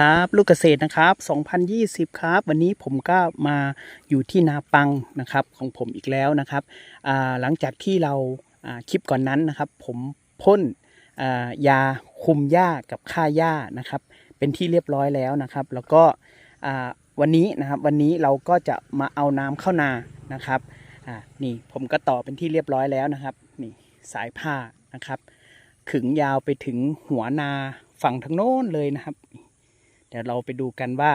ครับลูกเกษตรนะครับ 2020 ครับ วันนี้ผมก็มาอยู่ที่นาปังนะครับของผมอีกแล้วนะครับหลังจากที่เราคลิปก่อนนั้นนะครับ ผมพ่นยาคุมหญ้ากับฆ่าหญ้านะครับ เป็นที่เรียบร้อยแล้วนะครับ แล้วก็วันนี้นะครับวันนี้เราก็จะมาเอาน้ำเข้านานะครับนี่ผมก็ต่อเป็นที่เรียบร้อยแล้วนะครับนี่สายผ้านะครับ ขึงยาวไปถึงหัวนาฝั่งทางโน้นเลยนะครับ ดี๋ยวเราไปดูกันว่า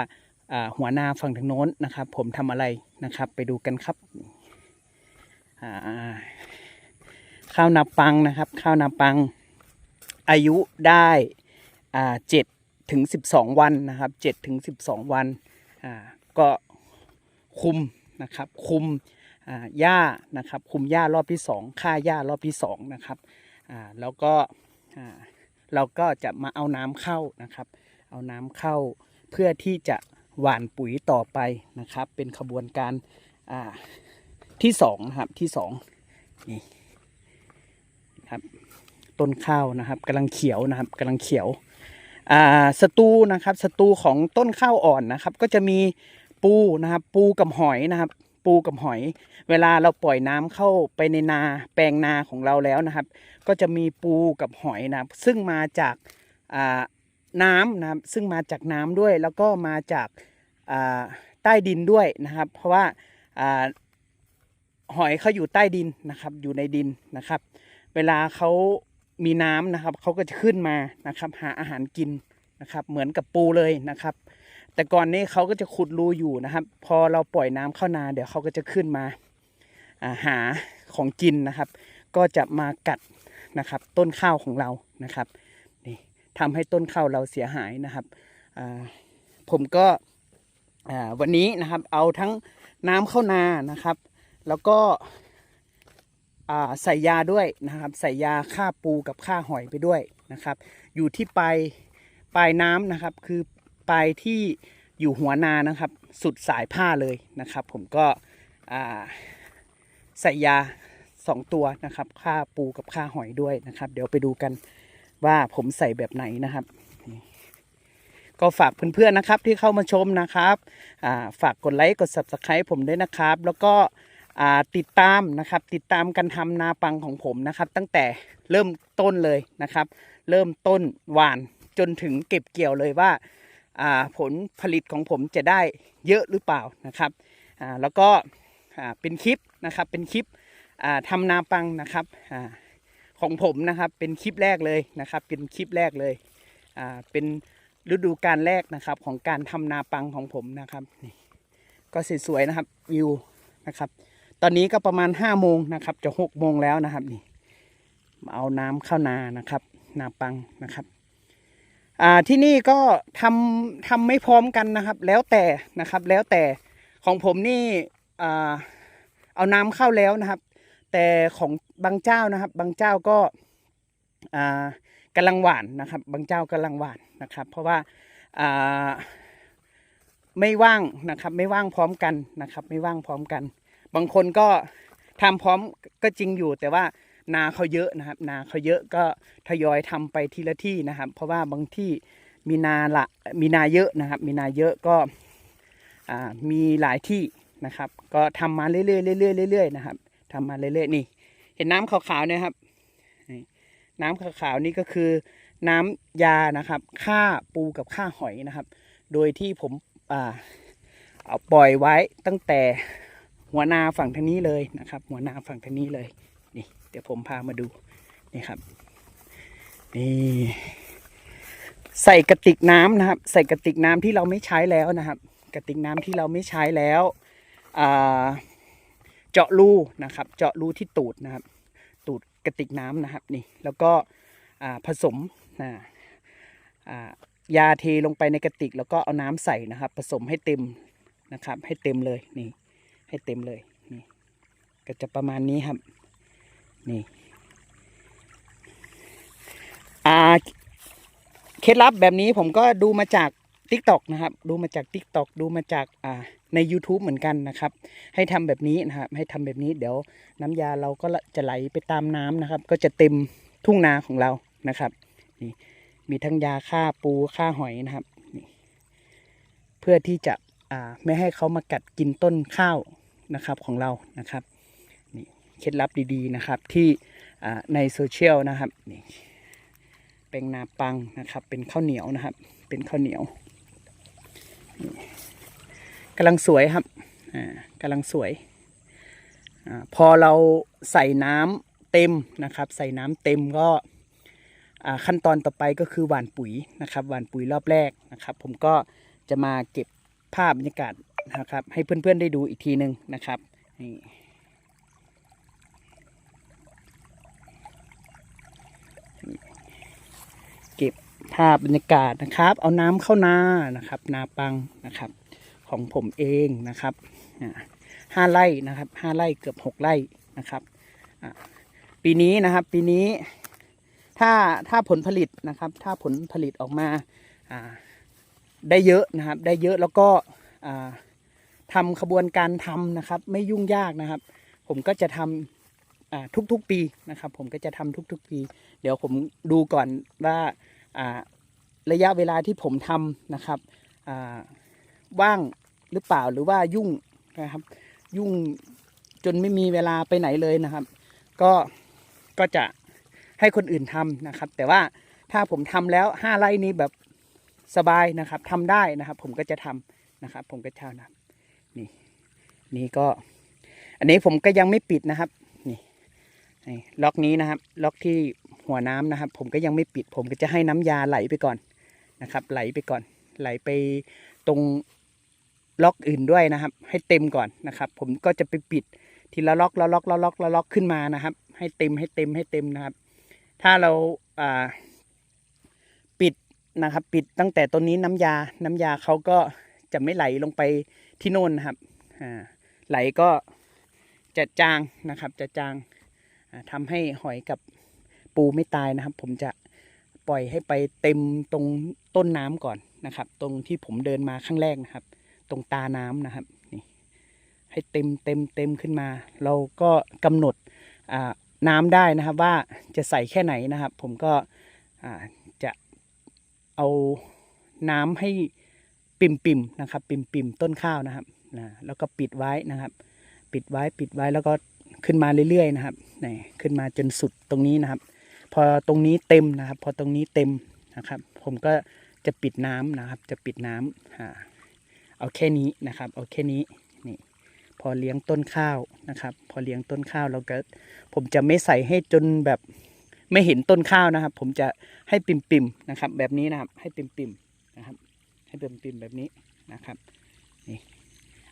หัวนาฝั่งทางโน้นนะครับ ผมทำอะไรนะครับ ไปดูกันครับข้าวนาปังนะครับ ข้าวนาปังอายุได้เจ็ดถึงสิบสองวันนะครับเจ็ดถึงสิบสองวันก็คุมนะครับ คุมหญ้านะครับ คุมหญ้ารอบที่สองฆ่าหญ้ารอบที่สองนะครับแล้วก็เราก็จะมาเอาน้ำเข้านะครับ เอาน้ำเข้าเพื่อที่จะหว่านปุ๋ยต่อไปนะครับ เป็นขบวนการที่สองนะครับที่สองนี่ครับต้นข้าวนะครับกำลังเขียวนะครับกำลังเขียวอ่าศัตรูนะครับศัตรูของต้นข้าวอ่อนนะครับ ก็จะมีปูนะครับ ปูกับหอยนะครับ ปูกับหอย เวลาเราปล่อยน้ำเข้าไปในนาแปลงนาของเราแล้วนะครับ ก็จะมีปูกับหอยนะครับ ซึ่งมาจากอ่า น้ำนะครับซึ่งมาจากน้ำด้วย แล้วก็มาจากใต้ดินด้วยนะครับ เพราะว่าอหอยเขาอยู่ใต้ดินนะครับ อยู่ในดินนะครับ เวลาเขามีน้ำนะครับเขาก็จะขึ้นมานะครับ หาอาหารกินนะครับ เหมือนกับปูเลยนะครับ แต่ก่อนนี้เขาก็จะขุดรูอยู่นะครับ พอเราปล่อยน้ำเข้านา เดี๋ยวเขาก็จะขึ้นมาาหาของกินนะครับ ก็จะมากัดนะครับ ต้นข้าวของเรานะครับ ทำให้ต้นข้าวเราเสียหายนะครับผมก็วันนี้นะครับเอาทั้งน้ำเข้านานะครับ แล้วก็ใส่ยาด้วยนะครับ ใส่ยาฆ่าปูกับฆ่าหอยไปด้วยนะครับ อยู่ที่ปลายปลายน้ำนะครับ คือปลายที่อยู่หัวนานะครับ สุดสายผ้าเลยนะครับ ผมก็ใส่ยาสองตัวนะครับฆ่าปูกับฆ่าหอยด้วยนะครับ เดี๋ยวไปดูกัน ว่าผมใส่แบบไหนนะครับ ก็ฝากเพื่อนๆนะครับที่เข้ามาชมนะครับฝากกดไลค์กด subscribe ผมด้วยนะครับ แล้วก็ติดตามนะครับติดตามการทำนาปังของผมนะครับ ตั้งแต่เริ่มต้นเลยนะครับ เริ่มต้นหวานจนถึงเก็บเกี่ยวเลยว่าาผลผลิตของผมจะได้เยอะหรือเปล่านะครับแล้วก็เป็นคลิปนะครับเป็นคลิปทำนาปังนะครับ ของผมนะครับ เป็นคลิปแรกเลยนะครับ เป็นคลิปแรกเลยอ่าเป็นฤดูการแรกนะครับ ของการทำนาปังของผมนะครับนี่ก็สวยๆนะครับวิวนะครับ ตอนนี้ก็ประมาณ5้าโมงนะครับ จะ6กโมงแล้วนะครับนี่มาเอาน้ำเข้านานะครับ นาปังนะครับอ่าที่นี่ก็ทำทำไม่พร้อมกันนะครับ แล้วแต่นะครับแล้วแต่ของผมนี่อ่าเอาน้ำเข้าแล้วนะครับ แต่ของ บางเจ้านะครับ บางเจ้าก็อ่ากำลังหวานนะครับ บางเจ้ากำลังหวานนะครับ เพราะว่าอ่าไม่ว่างนะครับ ไม่ว่างพร้อมกันนะครับ ไม่ว่างพร้อมกัน บางคนก็ทำพร้อมก็จริงอยู่ แต่ว่านาเขาเยอะนะครับ นาเขาเยอะก็ทยอยทำไปทีละที่นะครับ เพราะว่าบางที่มีนาละมีนาเยอะนะครับ มีนาเยอะก็มีหลายที่นะครับ ก็ทำมาเรื่อยๆเรื่อยๆเรื่อยๆนะครับทำมาเรื่อยๆนี่ เห็นน้ำขาวๆเนี่ยครับนี่น้ำขาวๆนี่ก็คือ น้ำยานะครับฆ่าปูกับฆ่าหอยนะครับ โดยที่ผมอ่าเอาปล่อยไว้ตั้งแต่หัวนาฝั่งทางนี้เลยนะครับ หัวนาฝั่งทางนี้เลยนี่ เดี๋ยวผมพามาดูนี่ครับนี่ใส่กระติกน้ำนะครับ ใส่กระติกน้ำที่เราไม่ใช้แล้วนะครับ กระติกน้ำที่เราไม่ใช้แล้วอ่า เจาะรูนะครับ เจาะรูที่ตูดนะครับ ตูดกระติกน้ำนะครับนี่แล้วก็ผสมนะอ่ายาเทลงไปในกระติก แล้วก็เอาน้ำใส่นะครับ ผสมให้เต็มนะครับ ให้เต็มเลยนี่ให้เต็มเลยนี่ก็จะประมาณนี้ครับนี่อ่าเคล็ดลับแบบนี้ผมก็ดูมาจาก t ิ k t o k นะครับ ดูมาจาก t ิ k t o k ดูมาจากอ่าใน YouTube เหมือนกันนะครับ ให้ทำแบบนี้นะครับ ให้ทำแบบนี้เดี๋ยวน้ำยาเราก็จะไหลไปตามน้ำนะครับ ก็จะเต็มทุ่งนาของเรานะครับนี่มีทั้งยาฆ่าปูฆ่าหอยนะครับนี่เพื่อที่จะอ่าไม่ให้เขามากัดกินต้นข้าวนะครับของเรานะครับนี่เคล็ดลับดีๆนะครับที่ในโซเชียลนะครับนี่เป็นนาปังนะครับ เป็นข้าวเหนียวนะครับ เป็นข้าวเหนียว กำลังสวยครับอ่ากำลังสวยอาพอเราใส่น้ำเต็มนะครับ ใส่น้ำเต็มก็อ่าขั้นตอนต่อไปก็คือหว่านปุ๋ยนะครับหว่านปุ๋ยรอบแรกนะครับ ผมก็จะมาเก็บภาพบรรยากาศนะครับ ให้เพื่อนๆได้ดูอีกทีหนึ่งนะครับนี่เก็บ ภาพบรรยากาศนะครับ เอาน้ำเข้านานะครับ นาปังนะครับ ของผมเองนะครับห้าไร่นะครับห้าไร่เกือบหกไร่นะครับปีนี้นะครับปีนี้ถ้าถ้าผลผลิตนะครับ ถ้าผลผลิตออกมาได้เยอะนะครับ ได้เยอะแล้วก็อ่าทำขบวนการทำนะครับ ไม่ยุ่งยากนะครับ ผมก็จะทำอ่าทุกๆปีนะครับ ผมก็จะทำทุกๆปี เดี๋ยวผมดูก่อนว่า ระยะเวลาที่ผมทำนะครับว่างหรือเปล่าหรือว่ายุ่งนะครับ ยุ่งจนไม่มีเวลาไปไหนเลยนะครับ ก็ก็จะให้คนอื่นทำนะครับ แต่ว่าถ้าผมทำแล้วห้าไร่นี้แบบสบายนะครับทำได้นะครับ ผมก็จะทำนะครับ ผมก็จะทำนี่นี่ก็ อันนี้ผมก็ยังไม่ปิดนะครับ นี่ล็อกนี้นะครับ ล็อกที่ หัวน้ำนะครับ ผมก็ยังไม่ปิด ผมก็จะให้น้ำยาไหลไปก่อนนะครับ ไหลไปก่อน ไหลไปตรงล็อกอื่นด้วยนะครับ ให้เต็มก่อนนะครับ ผมก็จะไปปิดทีละล็อกละล็อกละล็อกละล็อกขึ้นมานะครับ ให้เต็มให้เต็มให้เต็มนะครับ ถ้าเราอ่าปิดนะครับ ปิดตั้งแต่ต้นนี้น้ำยา น้ำยาเขาก็จะไม่ไหลลงไปที่โน่นนะครับอ่าไหลก็จะจางนะครับ จะจางอ่าทำให้หอยกับ ปูไม่ตายนะครับ ผมจะปล่อยให้ไปเต็มตรงต้นน้ำก่อนนะครับ ตรงที่ผมเดินมาข้างแรกนะครับ ตรงตาน้ำนะครับนี่ให้เต็มเต็มเต็มขึ้นมา เราก็กำหนดน้ำได้นะครับ ว่าจะใส่แค่ไหนนะครับ ผมก็จะเอาน้ำให้ปิ่มปิ่มๆนะครับ ปิ่มปิ่มๆต้นข้าวนะครับนะแล้วก็ปิดไว้นะครับ ปิดไว้ปิดไว้แล้วก็ขึ้นมาเรื่อยๆนะครับนี่ขึ้นมาจนสุดตรงนี้นะครับ พอตรงนี้เต็มนะครับ พอตรงนี้เต็มนะครับ ผมก็จะปิดน้ำนะครับ จะปิดน้ำอ่าเอาแค่นี้นะครับ เอาแค่นี้นี่พอเลี้ยงต้นข้าวนะครับ พอเลี้ยงต้นข้าวเราก็ผมจะไม่ใส่ให้จนแบบไม่เห็นต้นข้าวนะครับ ผมจะให้ปิ่มปิมๆนะครับ แบบนี้นะครับ ให้ปิ่มปิมๆนะครับ ให้ปิ่มปิมๆแบบนี้นะครับนี่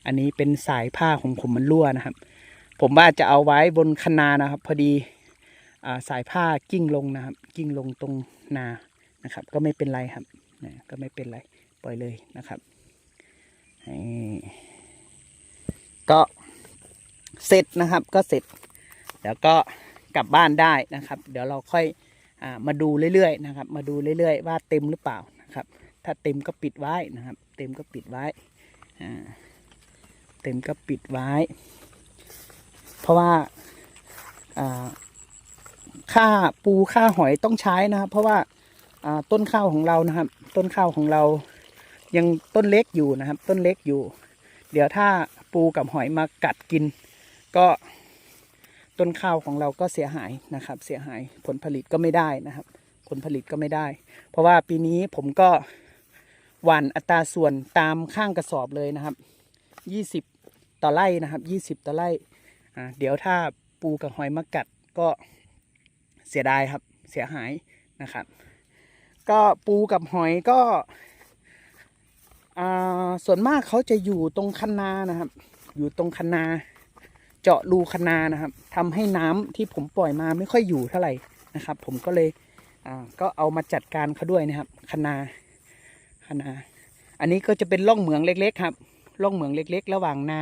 อันนี้เป็นสายผ้าของผมมันรั่วนะครับ ผมว่าจะเอาไว้บนคะนานะครับ พอดี สายผ้ากิ้งลงนะครับ กิ้งลงตรงนานะครับ ก็ไม่เป็นไรครับนะก็ไม่เป็นไรปล่อยเลยนะครับนี่ก็เสร็จนะครับก็เสร็จเดี๋ยวก็กลับบ้านได้นะครับ เดี๋ยวเราค่อยอมาดูเรื่อยๆนะครับ มาดูเรื่อยๆว่าเต็มหรือเปล่านะครับ ถ้าเต็มก็ปิดไว้นะครับ เต็มก็ปิดไว้เต็มก็ปิดไว้ เพราะว่าอ่า ค่าปูค่าหอยต้องใช้นะครับ เพราะว่าต้นข้าวของเรานะครับ ต้นข้าวของเรายังต้นเล็กอยู่นะครับ ต้นเล็กอยู่ เดี๋ยวถ้าปูกับหอยมากัดกิน ก็ต้นข้าวของเราก็เสียหายนะครับ เสียหายผลผลิตก็ไม่ได้นะครับ ผลผลิตก็ไม่ได้ เพราะว่าปีนี้ผมก็หว่านอัตราส่วนตามข้างกระสอบเลยนะครับยี่สิบต่อไร่นะครับยี่สิบต่อไร่เดี๋ยวถ้าปูกับหอยมากัดก็ เสียดายครับเสียหายนะครับ ก็ปูกับหอยก็อ่าส่วนมากเขาจะอยู่ตรงคันนานะครับ อยู่ตรงคันนา เจาะรูคันนานะครับทำให้น้ำที่ผมปล่อยมาไม่ค่อยอยู่เท่าไหร่นะครับ ผมก็เลยอ่าก็เอามาจัดการเขาด้วยนะครับคันนาคันนา อันนี้ก็จะเป็นร่องเหมืองเล็ก ๆ ครับร่องเหมืองเล็ก ๆ ระหว่างนา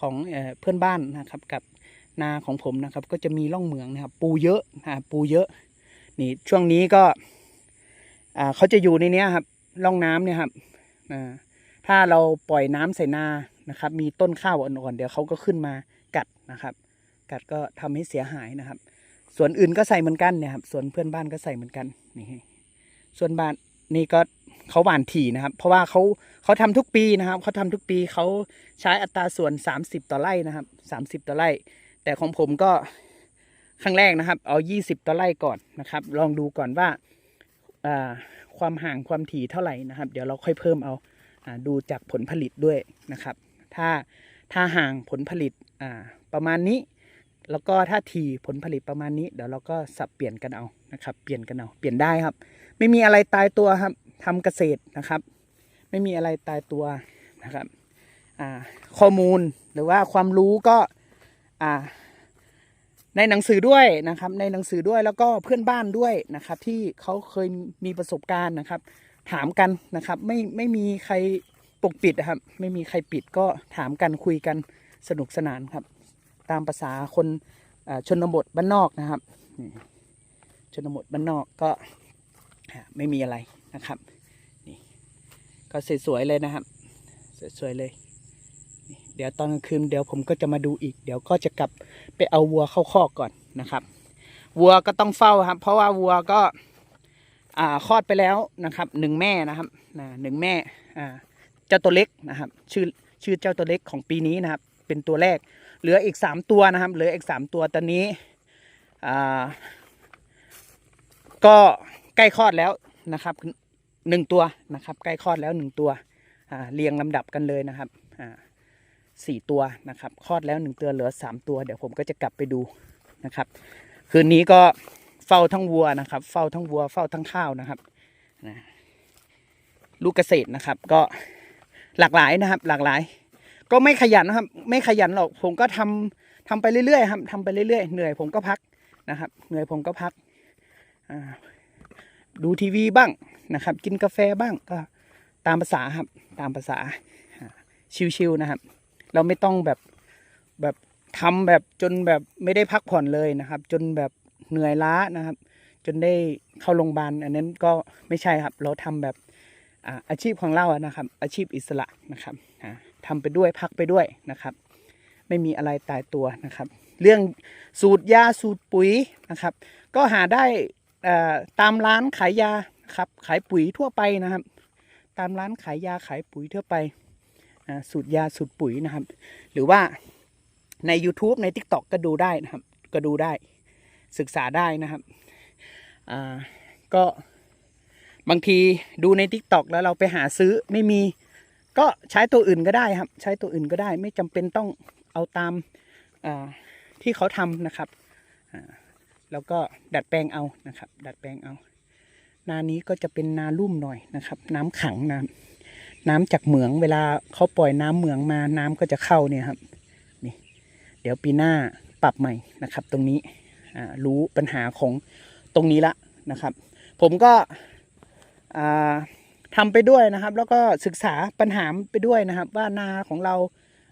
ของเอเพื่อนบ้านนะครับ กับ นาของผมนะครับ ก็จะมีร่องเหมืองนะครับ ปูเยอะนะปูเยอะ นี่ช่วงนี้ก็อ่าเขาจะอยู่ในเนี้ยครับร่องน้ำเนี่ยครับอ่าถ้าเราปล่อยน้ำใส่นานะครับ มีต้นข้าวอ่อนๆเดี๋ยวเขาก็ขึ้นมากัดนะครับ กัดก็ทำให้เสียหายนะครับส่วนอื่นก็ใส่เหมือนกันเนี่ยครับส่วนเพื่อนบ้านก็ใส่เหมือนกันนี่ส่วนบ้านนี่ก็เขาหวานถี่นะครับ เพราะว่าเขาเขาทำทุกปีนะครับเขาทำทุกปีเขาใช้อัตราส่วน 30 ต่อไร่นะครับ 30 ต่อไร่ แต่ของผมก็ครั้งแรกนะครับ เอา 20ต่อไร่ก่อนนะครับ ลองดูก่อนว่าความห่างความถี่เท่าไหร่นะครับ เดี๋ยวเราค่อยเพิ่มเอาอดูจากผลผลิตด้วยนะครับ ถ้าถ้าห่างผลผลิตประมาณนี้ แล้วก็ถ้าทีผลผลิตประมาณนี้ เดี๋ยวเราก็สับเปลี่ยนกันเอานะครับ เปลี่ยนกันเอาเปลี่ยนได้ครับ ไม่มีอะไรตายตัวครับทำเกษตรนะครับ ไม่มีอะไรตายตัวนะครับข้อมูลหรือว่าความรู้ก็ อ่าในหนังสือด้วยนะครับ ในหนังสือด้วยแล้วก็เพื่อนบ้านด้วยนะครับ ที่เขาเคยมีประสบการณ์นะครับ ถามกันนะครับ ไม่ไม่มีใครปกปิดนะครับ ไม่มีใครปิดก็ถามกันคุยกันสนุกสนานครับ ตามภาษาคนชนบทบ้านนอกนะครับชนบทบ้านนอกก็ไม่มีอะไรนะครับนี่ก็สวยๆเลยนะครับ สวยๆเลย เดี๋ยวตอนกลางคืนเดี๋ยวผมก็จะมาดูอีก เดี๋ยวก็จะกลับไปเอาวัวเข้าคอกก่อนนะครับ วัวก็ต้องเฝ้าครับ เพราะว่าวัวก็อ่าคลอดไปแล้วนะครับหนึ่งแม่นะครับนะหนึ่งแม่อ่าเจ้าตัวเล็กนะครับ ชื่อชื่อเจ้าตัวเล็กของปีนี้นะครับ เป็นตัวแรก เหลืออีกสามตัวนะครับ เหลืออีกสามตัวตอนนี้อ่าก็ใกล้คลอดแล้วนะครับหนึ่งตัวนะครับ ใกล้คลอดแล้วหนึ่งตัวอ่าเรียงลำดับกันเลยนะครับอ่า สี่ตัวนะครับคลอดแล้วหนึ่งตัวเหลือสามตัว เดี๋ยวผมก็จะกลับไปดูนะครับ คืนนี้ก็เฝ้าทั้งวัวนะครับ เฝ้าทั้งวัวเฝ้าทั้งข้าวนะครับนะลูกเกษตรนะครับ ก็หลากหลายนะครับ หลากหลาย ก็ไม่ขยันนะครับ ไม่ขยันหรอกผมก็ทำทำไปเรื่อยๆครับทำไปเรื่อยๆเหนื่อยผมก็พักนะครับ เหนื่อยผมก็พักดูทีวีบ้างนะครับ กินกาแฟบ้างก็ตามภาษาครับ ตามภาษาอ่าชิวๆนะครับ เราไม่ต้องแบบแบบทำแบบจนแบบไม่ได้พักผ่อนเลยนะครับ จนแบบเหนื่อยล้านะครับ จนได้เข้าโรงพยาบาลอันนั้นก็ไม่ใช่ครับ เราทำแบบอาอาชีพของเราอะนะครับ อาชีพอิสระนะครับอ่าทำไปด้วยพักไปด้วยนะครับ ไม่มีอะไรตายตัวนะครับ เรื่องสูตรยาสูตรปุ๋ยนะครับ ก็หาได้ตามร้านขายยาครับขายปุ๋ยทั่วไปนะครับ ตามร้านขายยาขายปุ๋ยทั่วไป อ่าสูตรยาสูตรปุ๋ยนะครับ หรือว่าใน YouTube ใน TikTok ก็ดูได้นะครับ ก็ดูได้ศึกษาได้นะครับอ่าก็บางทีดูใน TikTok แล้วเราไปหาซื้อไม่มี ก็ใช้ตัวอื่นก็ได้ครับ ใช้ตัวอื่นก็ได้ ไม่จำเป็นต้องเอาตามาที่เขาทำนะครับแล้วก็ดัดแปลงเอานะครับ ดัดแปลงเอา นานี้ก็จะเป็นนาลุ่มหน่อยนะครับ น้ำขังน้ำ น้ำจากเหมืองเวลาเขาปล่อยน้ำเหมืองมาน้ำก็จะเข้าเนี่ยครับนี่เดี๋ยวปีหน้าปรับใหม่นะครับ ตรงนี้รู้ปัญหาของตรงนี้ละนะครับ ผมก็อ่าทำไปด้วยนะครับ แล้วก็ศึกษาปัญหาไปด้วยนะครับ ว่านาของเรา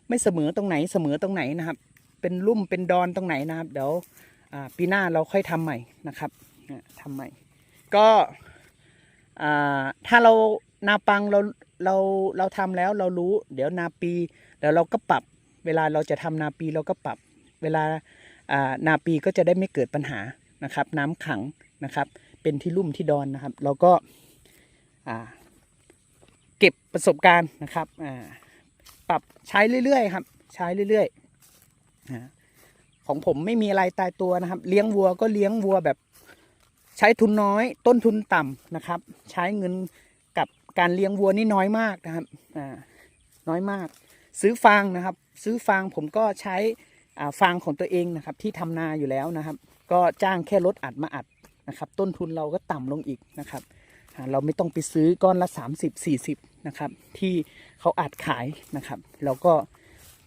ไม่เสมอตรงไหนเสมอตรงไหนนะครับ เป็นลุ่มเป็นดอนตรงไหนนะครับ เดี๋ยวปีหน้าเราค่อยทำใหม่นะครับอ่าทำใหม่ ก็ถ้าเรานาปังเรา เราเราทำแล้วเรารู้เดี๋ยวนาปีเดี๋ยวเราก็ปรับ เวลาเราจะทำนาปีเราก็ปรับ เวลานาปีก็จะได้ไม่เกิดปัญหานะครับ น้ำขังนะครับ เป็นที่ลุ่มที่ดอนนะครับ เราก็เก็บประสบการณ์นะครับปรับใช้เรื่อยๆครับ ใช้เรื่อยๆของผมไม่มีอะไรตายตัวนะครับ เลี้ยงวัวก็เลี้ยงวัวแบบใช้ทุนน้อย ต้นทุนต่ำนะครับ ใช้เงิน การเลี้ยงวัวนี่น้อยมากนะครับอ่าน้อยมาก ซื้อฟางนะครับ ซื้อฟางผมก็ใช้ฟางของตัวเองนะครับ ที่ทำนาอยู่แล้วนะครับ ก็จ้างแค่รถอัดมาอัดนะครับ ต้นทุนเราก็ต่ำลงอีกนะครับเราไม่ต้องไปซื้อก้อนละ 30 40นะครับ ที่เขาอัดขายนะครับ เราก็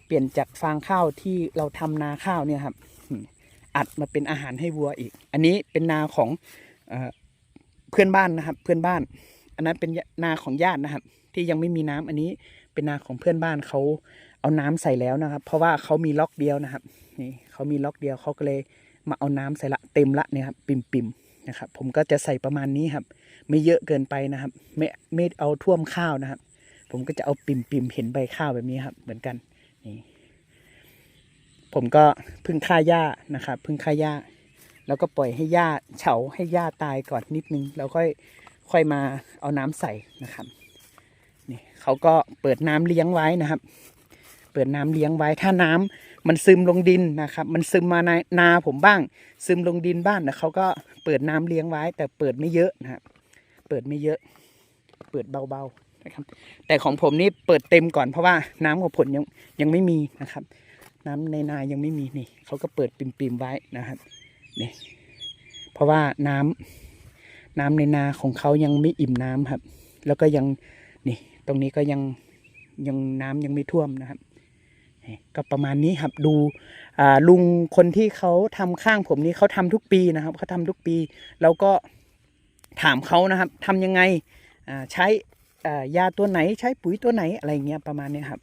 เปลี่ยนจากฟางข้าวที่เราทำนาข้าวเนี่ยครับอัดมาเป็นอาหารให้วัวอีก อันนี้เป็นนาของเอเพื่อนบ้านนะครับ เพื่อนบ้าน อันนั้นเป็นนาของญาตินะครับ ที่ยังไม่มีน้ำอันนี้เป็นนาของเพื่อนบ้านเขาเอาน้ำใส่แล้วนะครับ เพราะว่าเขามีล็อกเดียวนะครับนี่เขามีล็อกเดียวเขาก็เลยมาเอาน้ำใส่ละเต็มละเนี่ยครับปิ่มปิมๆนะครับ ผมก็จะใส่ประมาณนี้ครับ ไม่เยอะเกินไปนะครับ ไม่ไม่เอาท่วมข้าวนะครับ ผมก็จะเอาปิ่มปิมๆเห็นใบข้าวแบบนี้ครับ เหมือนกันนี่ผมก็พึ่งฆ่าหญ้านะครับพึ่งฆ่าหญ้าแล้วก็ปล่อยให้หญ้าเฉาให้หญ้าตายก่อนนิดนึง แล้วค่อย ค่อยมาเอาน้ำใส่นะครับนี่เขาก็เปิดน้ำเลี้ยงไว้นะครับ เปิดน้ำเลี้ยงไว้ถ้าน้ำมันซึมลงดินนะครับ มันซึมมาในนาผมบ้าง ซึมลงดินบ้างนะเขาก็เปิดน้ำเลี้ยงไว้ แต่เปิดไม่เยอะนะครับเปิดไม่เยอะ เปิดเบาๆนะครับ แต่ของผมนี่เปิดเต็มก่อนเพราะว่าน้ำของผมยังยังไม่มีนะครับ น้ำในนายังไม่มีนี่เขาก็เปิดปิ่มๆไว้นะครับนี่เพราะว่าน้ำ น้ำในนาของเขายังไม่อิ่มน้ำครับ แล้วก็ยังนี่ตรงนี้ก็ยังยังน้ำยังไม่ท่วมนะครับก็ประมาณนี้ครับดูอ่าลุงคนที่เขาทำข้างผมนี่เขาทำทุกปีนะครับเขาทำทุกปี แล้วก็ถามเขานะครับทำยังไงอ่าใช้อ่ายาตัวไหนใช้ปุ๋ยตัวไหนอะไรเงี้ยประมาณนี้ครับ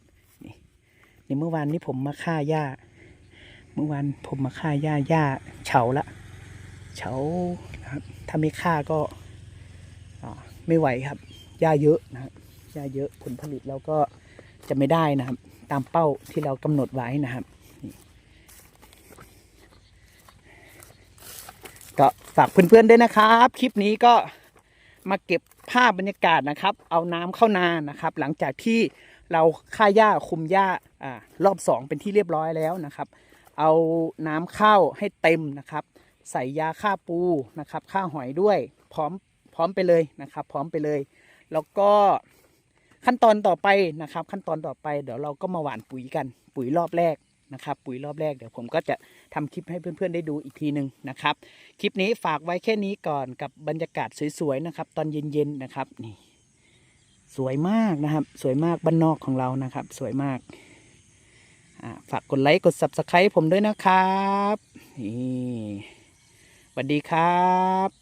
นี่เมื่อวานนี้ผมมาฆ่าหญ้า เมื่อวานผมมาฆ่าหญ้าหญ้าเฉาละเฉา ครับถ้าไม่ฆ่าก็ไม่ไหวครับหญ้าเยอะนะครับหญ้าเยอะผลผลิตเราก็จะไม่ได้นะครับ ตามเป้าที่เรากำหนดไว้นะครับก็ฝากเพื่อนๆด้วยนะครับ คลิปนี้ก็มาเก็บภาพบรรยากาศนะครับ เอาน้ำเข้านานะครับ หลังจากที่เราฆ่าหญ้าคุมหญ้าอ่ารอบสองเป็นที่เรียบร้อยแล้วนะครับ เอาน้ำเข้าให้เต็มนะครับ ใส่ยาฆ่าปูนะครับฆ่าหอยด้วยพร้อมพร้อมไปเลยนะครับ พร้อมไปเลย แล้วก็ขั้นตอนต่อไปนะครับ ขั้นตอนต่อไปเดี๋ยวเราก็มาหว่านปุ๋ยกันปุ๋ยรอบแรกนะครับ ปุ๋ยรอบแรกเดี๋ยวผมก็จะทำคลิปให้เพื่อนๆได้ดูอีกทีหนึ่งนะครับ คลิปนี้ฝากไว้แค่นี้ก่อนกับบรรยากาศสวยๆนะครับ ตอนเย็นๆนะครับนี่ สวยมากนะครับ สวยมากบ้านนอกของเรานะครับ สวยมากฝากกดไลค์กด subscribe ผมด้วยนะครับนี่ สวัสดีครับ